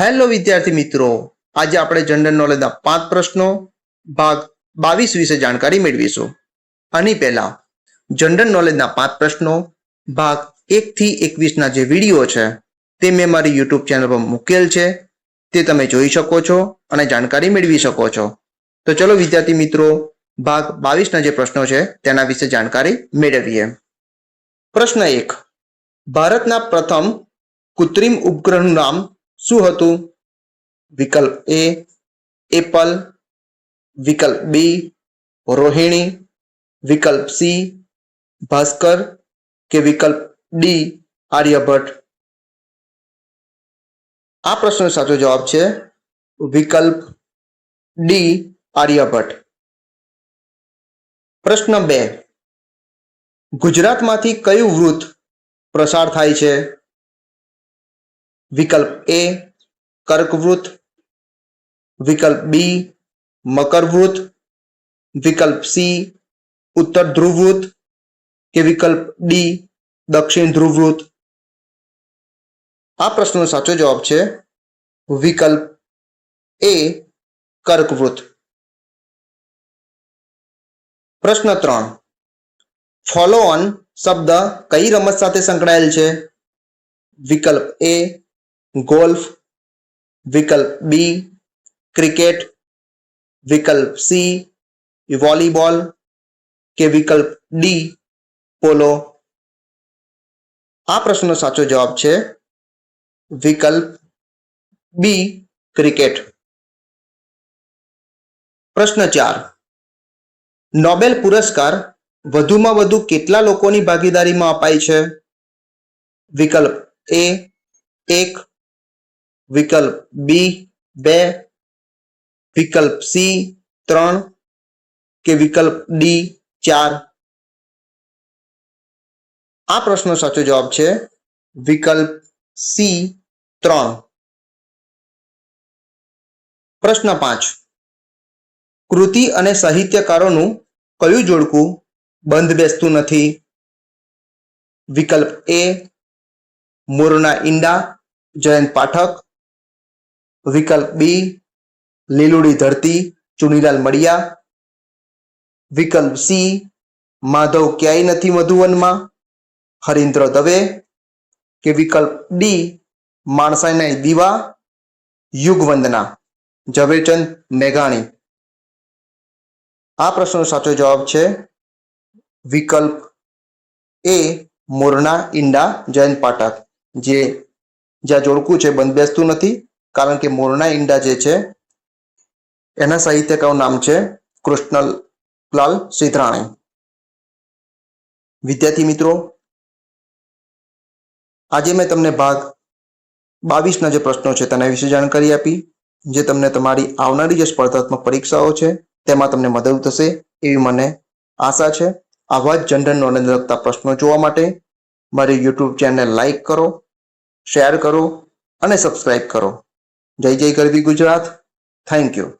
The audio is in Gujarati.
હેલો વિદ્યાર્થી મિત્રો. આજે આપણે જનરલ નોલેજના પાંચ પ્રશ્નો, ભાગ બાવીસ વિશે જાણકારી મેળવીશું. આની પહેલા જનરલ નોલેજના પાંચ પ્રશ્નો, ભાગ એક થી એકવીસના જે વીડિયો છે, તે મેં મારી યુટ્યુબ ચેનલ પર મૂકેલ છે. તે તમે જોઈ શકો છો અને જાણકારી મેળવી શકો છો. તો ચલો વિદ્યાર્થી મિત્રો, ભાગ બાવીસના જે પ્રશ્નો છે, તેના વિશે જાણકારી મેળવીએ. પ્રશ્ન એક, ભારતના પ્રથમ કૃત્રિમ ઉપગ્રહનું નામ શું હતું? વિકલ્પ એ એપલ. વિકલ્પ બી રોહિણી. વિકલ્પ સી ભાસ્કર. કે વિકલ્પ ડી આર્યભટ્ટ. આ પ્રશ્નનો સાચો જવાબ છે વિકલ્પ ડી આર્યભટ્ટ. પ્રશ્ન બે. ગુજરાતમાંથી કયું વૃત્ત પ્રસાર થાય છે? વિકલ્પ એ કર્કવૃત્ત વિકલ્પ બી મકરવૃત્ત વિકલ્પ સી ઉત્તર ધ્રુવવૃત્ત કે વિકલ્પ ડી દક્ષિણ ધ્રુવવૃત્ત આ પ્રશ્નનો સાચો જવાબ છે વિકલ્પ એ કર્કવૃત્ત પ્રશ્ન ત્રણ. ફોલો ઓન શબ્દ કઈ રમત સાથે સંકળાયેલ છે? વિકલ્પ એ ગોલ્ફ, વિકલ્પ બી, ક્રિકેટ, વિકલ્પ સી, વોલીબોલ કે વિકલ્પ ડી, પોલો? આ પ્રશ્નનો સાચો જવાબ છે વિકલ્પ બી, ક્રિકેટ. પ્રશ્ન ચાર. નોબેલ પુરસ્કાર વધુમાં વધુ કેટલા લોકોની ભાગીદારીમાં અપાય છે? વિકલ્પ એ, એક વિકલ્પ બી, બે, વિકલ્પ સી, ત્રણ કે વિકલ્પ ડી, ચાર? આ પ્રશ્નનો સાચો જવાબ છે વિકલ્પ સી, ત્રણ. પ્રશ્ન પાંચ. કૃતિ અને સાહિત્યકારોનું કયું જોડકું બંધ બેસતું નથી? વિકલ્પ એ, મોરના ઈંડા, જયંત પાઠક વિકલ્પ બી લીલુડી ધરતી, ચુનીલાલ મડિયા. વિકલ્પ સી માધવ ક્યાંય નથી મધુવનમાં, હરિન્દ્ર દવે. કે વિકલ્પ ડી માણસાઈના દીવા, યુગવંદના, ઝવેરચંદ મેઘાણી. આ પ્રશ્નનો સાચો જવાબ છે વિકલ્પ એ મોરના ઈંડા જયંત પાઠક, જે જ્યાં જોડકું છે બંધ બેસતું નથી. કારણ કે મોરના ઈંડા જે છે, એના સાહિત્યકારનું નામ છે કૃષ્ણલાલ સિદ્ધરાણી વિદ્યાર્થી મિત્રો, આજે મેં તમને ભાગ બાવીસના જે પ્રશ્નો છે તેના વિશે જાણકારી આપી, જે તમને તમારી આવનારી જે સ્પર્ધાત્મક પરીક્ષાઓ છે તેમાં તમને મદદ થશે એવી મને આશા છે. આવા જ જનરલ નોલેજ લગતા પ્રશ્નો જોવા માટે મારી યુટ્યુબ ચેનલ લાઈક કરો, શેર કરો અને સબસ્ક્રાઈબ કરો. જય જય ગરવી ગુજરાત. Thank you